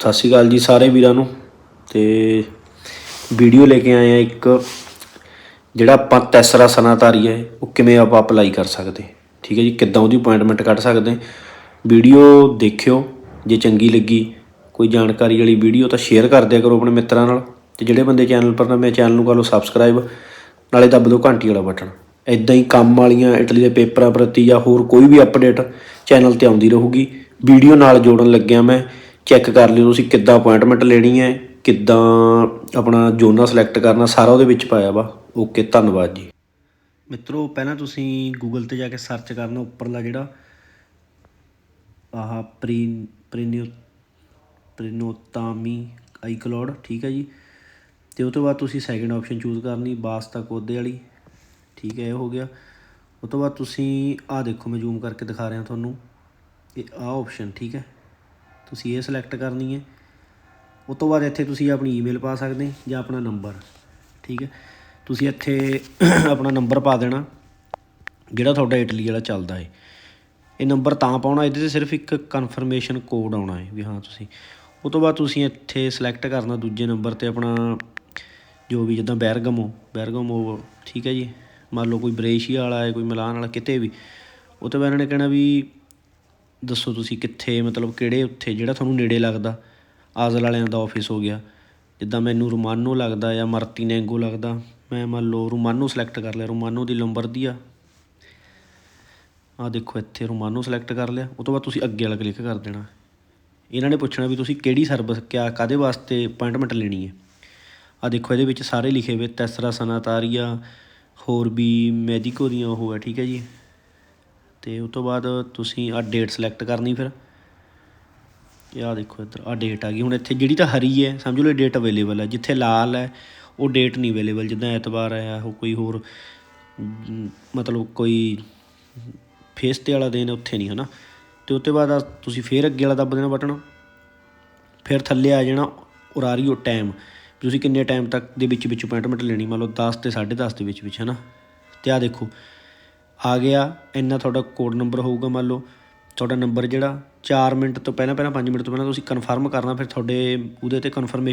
ਸਤਿ ਸ਼੍ਰੀ ਅਕਾਲ ਜੀ ਸਾਰੇ ਵੀਰਾਂ ਨੂੰ। ਤੇ ਵੀਡੀਓ ਲੈ ਕੇ ਆਏ ਆ ਇੱਕ, ਜਿਹੜਾ ਆਪਾਂ ਤੈਸਰਾ ਸਨਾਤਾਰੀ ਹੈ, ਉਹ ਕਿਵੇਂ ਆਪਾਂ ਅਪਲਾਈ ਕਰ ਸਕਦੇ? ਠੀਕ ਹੈ ਜੀ, ਕਿੱਦਾਂ ਉਹਦੀ ਅਪਾਇੰਟਮੈਂਟ ਕੱਢ ਸਕਦੇ? ਵੀਡੀਓ ਦੇਖਿਓ, ਜੇ ਚੰਗੀ ਲੱਗੀ, ਕੋਈ ਜਾਣਕਾਰੀ ਵਾਲੀ ਵੀਡੀਓ ਤਾਂ ਸ਼ੇਅਰ ਕਰ ਦਿਆ ਕਰੋ ਆਪਣੇ ਮਿੱਤਰਾਂ ਨਾਲ। ਤੇ ਜਿਹੜੇ ਬੰਦੇ ਚੈਨਲ ਪਰ ਨਵੇਂ ਚੈਨਲ ਨੂੰ ਕਰ ਲਓ ਸਬਸਕ੍ਰਾਈਬ ਨਾਲੇ ਦੱਬ ਦਿਓ ਘੰਟੀ ਵਾਲਾ ਬਟਨ। ਇਦਾਂ ਹੀ ਕੰਮ ਵਾਲੀਆਂ, ਇਟਲੀ ਦੇ ਪੇਪਰਾਂ ਪ੍ਰਤੀ ਜਾਂ ਹੋਰ ਕੋਈ ਵੀ ਅਪਡੇਟ ਚੈਨਲ ਤੇ ਆਉਂਦੀ ਰਹੂਗੀ। ਵੀਡੀਓ ਨਾਲ ਜੋੜਨ ਲੱਗਿਆ ਮੈਂ। ਚੈੱਕ ਕਰ ਲਿਓ ਤੁਸੀਂ ਕਿੱਦਾਂ ਅਪਾਇੰਟਮੈਂਟ ਲੈਣੀ ਹੈ, ਕਿੱਦਾਂ ਆਪਣਾ ਜੋਨਾ ਸਿਲੈਕਟ ਕਰਨਾ, ਸਾਰਾ ਉਹਦੇ ਵਿੱਚ ਪਾਇਆ ਵਾ। ਓਕੇ ਧੰਨਵਾਦ ਜੀ। ਮਿੱਤਰੋ, ਪਹਿਲਾਂ ਤੁਸੀਂ ਗੂਗਲ ਤੇ ਜਾ ਕੇ ਸਰਚ ਕਰਨਾ ਉੱਪਰਲਾ ਜਿਹੜਾ ਆਹ ਪ੍ਰੀ ਪ੍ਰੀਨਿਓ ਪ੍ਰੀਨੋਤਾਮੀ ਆਈਕਲੋਡ ਠੀਕ ਹੈ ਜੀ। ਤੇ ਉਹ ਤੋਂ ਬਾਅਦ ਤੁਸੀਂ ਸੈਕਿੰਡ ਆਪਸ਼ਨ ਚੂਜ਼ ਕਰਨੀ ਵਾਸਤਾ ਕੋਦੇ ਵਾਲੀ, ਠੀਕ ਹੈ, ਇਹ ਹੋ ਗਿਆ। ਉਹ ਤੋਂ ਬਾਅਦ ਤੁਸੀਂ, ਆਹ ਦੇਖੋ, ਮੈਂ ਜ਼ੂਮ ਕਰਕੇ ਦਿਖਾ ਰਿਹਾ ਤੁਹਾਨੂੰ। ਇਹ ਆਹ ਆਪਸ਼ਨ ਠੀਕ ਹੈ। ਤੁਸੀਂ ਇਹ ਸਿਲੈਕਟ ਕਰਨੀ ਹੈ। ਉਹ ਤੋਂ ਬਾਅਦ ਇੱਥੇ ਤੁਸੀਂ ਆਪਣੀ ਈਮੇਲ ਪਾ ਸਕਦੇ ਜਾਂ ਆਪਣਾ ਨੰਬਰ ਠੀਕ ਹੈ। ਤੁਸੀਂ ਇੱਥੇ ਆਪਣਾ ਨੰਬਰ ਪਾ ਦੇਣਾ, ਜਿਹੜਾ ਤੁਹਾਡਾ ਇਟਲੀ ਵਾਲਾ ਚੱਲਦਾ ਹੈ। ਇਹ ਨੰਬਰ ਤਾਂ ਪਾਉਣਾ, ਇਹਦੇ ਤੇ ਸਿਰਫ ਇੱਕ ਕਨਫਰਮੇਸ਼ਨ ਕੋਡ ਆਉਣਾ ਹੈ ਵੀ ਹਾਂ ਤੁਸੀਂ। ਉਹ ਤੋਂ ਬਾਅਦ ਤੁਸੀਂ ਇੱਥੇ ਸਿਲੈਕਟ ਕਰਨਾ ਦੂਜੇ ਨੰਬਰ ਤੇ ਆਪਣਾ ਜੋ ਵੀ ਜਿੱਦਾਂ ਬੈਰਗਮੋ ਬੈਰਗਮੋ, ਠੀਕ ਹੈ ਜੀ। ਮੰਨ ਲਓ ਕੋਈ ਬ੍ਰੇਸ਼ੀਆ ਵਾਲਾ ਹੈ, ਕੋਈ ਮਿਲਾਨ ਵਾਲਾ, ਕਿਤੇ ਵੀ। ਉਹ ਤੋਂ ਬਾਅਦ ਇਹਨਾਂ ਨੇ ਕਹਿਣਾ ਵੀ ਦੱਸੋ ਤੁਸੀਂ ਕਿੱਥੇ, ਮਤਲਬ ਕਿਹੜੇ ਉੱਥੇ, ਜਿਹੜਾ ਤੁਹਾਨੂੰ ਨੇੜੇ ਲੱਗਦਾ? ਆਜ਼ਲ ਵਾਲਿਆਂ ਦਾ ਆਫਿਸ ਹੋ ਗਿਆ। ਜਿੱਦਾਂ ਮੈਨੂੰ ਰੋਮਾਨੋ ਲੱਗਦਾ ਜਾਂ ਮਰਤੀਨੈਂਗੋ ਲੱਗਦਾ, ਮੈਂ ਮੰਨ ਲਓ ਰੋਮਾਨੋ ਸਿਲੈਕਟ ਕਰ ਲਿਆ, ਰੋਮਾਨੋ ਦੀ ਲੰਬਰਦੀ ਆ। ਆ ਦੇਖੋ ਇੱਥੇ ਰੋਮਾਨੋ ਸਿਲੈਕਟ ਕਰ ਲਿਆ। ਉਹ ਤੋਂ ਬਾਅਦ ਤੁਸੀਂ ਅੱਗੇ ਵਾਲਾ ਕਲਿੱਕ ਕਰ ਦੇਣਾ। ਇਹਨਾਂ ਨੇ ਪੁੱਛਣਾ ਵੀ ਤੁਸੀਂ ਕਿਹੜੀ ਸਰਵਿਸ ਕਿਆ ਕਾਦੇ ਵਾਸਤੇ ਅਪਾਇੰਟਮੈਂਟ ਲੈਣੀ ਹੈ? ਆ ਦੇਖੋ ਇਹਦੇ ਵਿੱਚ ਸਾਰੇ ਲਿਖੇ ਹੋਏ ਤੈਸਰਾ ਸਨਾਤਾਰੀਆ, ਹੋਰ ਵੀ ਮੈਡੀਕੋ ਦੀਆਂ ਉਹ ਹੈ ਠੀਕ ਹੈ ਜੀ। ਅਤੇ ਉਹ ਤੋਂ ਬਾਅਦ ਤੁਸੀਂ ਆਹ ਡੇਟ ਸਿਲੈਕਟ ਕਰਨੀ ਫਿਰ। ਇਹ ਆਹ ਦੇਖੋ ਇੱਧਰ, ਆਹ ਡੇਟ ਆ ਗਈ। ਹੁਣ ਇੱਥੇ ਜਿਹੜੀ ਤਾਂ ਹਰੀ ਹੈ, ਸਮਝ ਲਓ ਇਹ ਡੇਟ ਅਵੇਲੇਬਲ ਹੈ। ਜਿੱਥੇ ਲਾਲ ਹੈ, ਉਹ ਡੇਟ ਨਹੀਂ ਅਵੇਲੇਬਲ ਜਿੱਦਾਂ ਐਤਵਾਰ ਹੈ, ਉਹ ਕੋਈ ਹੋਰ ਮਤਲਬ ਕੋਈ ਫੇਸ ਤੇ ਵਾਲਾ ਦਿਨ ਉੱਥੇ ਨਹੀਂ, ਹਨਾ? ਤੇ ਉਸ ਤੋਂ ਬਾਅਦ ਆਹ ਤੁਸੀਂ ਫੇਰ ਅੱਗੇ ਵਾਲਾ ਦੱਬ ਦੇਣਾ ਬਟਨ। ਫਿਰ ਥੱਲੇ ਆ ਜਾਣਾ ਉਰਾਰੀਓ ਟਾਈਮ ਤੁਸੀਂ ਕਿੰਨੇ ਟਾਈਮ ਤੱਕ ਦੇ ਵਿੱਚ ਵਿੱਚ ਅਪਾਇੰਟਮੈਂਟ ਲੈਣੀ? ਮੰਨ ਲਓ 10 ਤੇ 10:30 ਦੇ ਵਿੱਚ ਵਿੱਚ ਹਨਾ? ਤੇ ਆ ਦੇਖੋ ਆ ਗਿਆ, ਇੰਨਾ ਤੁਹਾਡਾ ਕੋਡ ਨੰਬਰ ਹੋਊਗਾ ਮੰਨ ਲਓ, ਤੁਹਾਡਾ ਨੰਬਰ ਜਿਹੜਾ 4 ਮਿੰਟ ਤੋਂ ਪਹਿਲਾਂ ਪਹਿਲਾਂ 5 ਮਿੰਟ ਤੋਂ ਪਹਿਲਾਂ ਤੁਸੀਂ ਕਨਫਰਮ ਕਰਨਾ, ਫਿਰ ਤੁਹਾਡੇ ਉਹਦੇ ਤੇ ਕਨਫਰਮੇ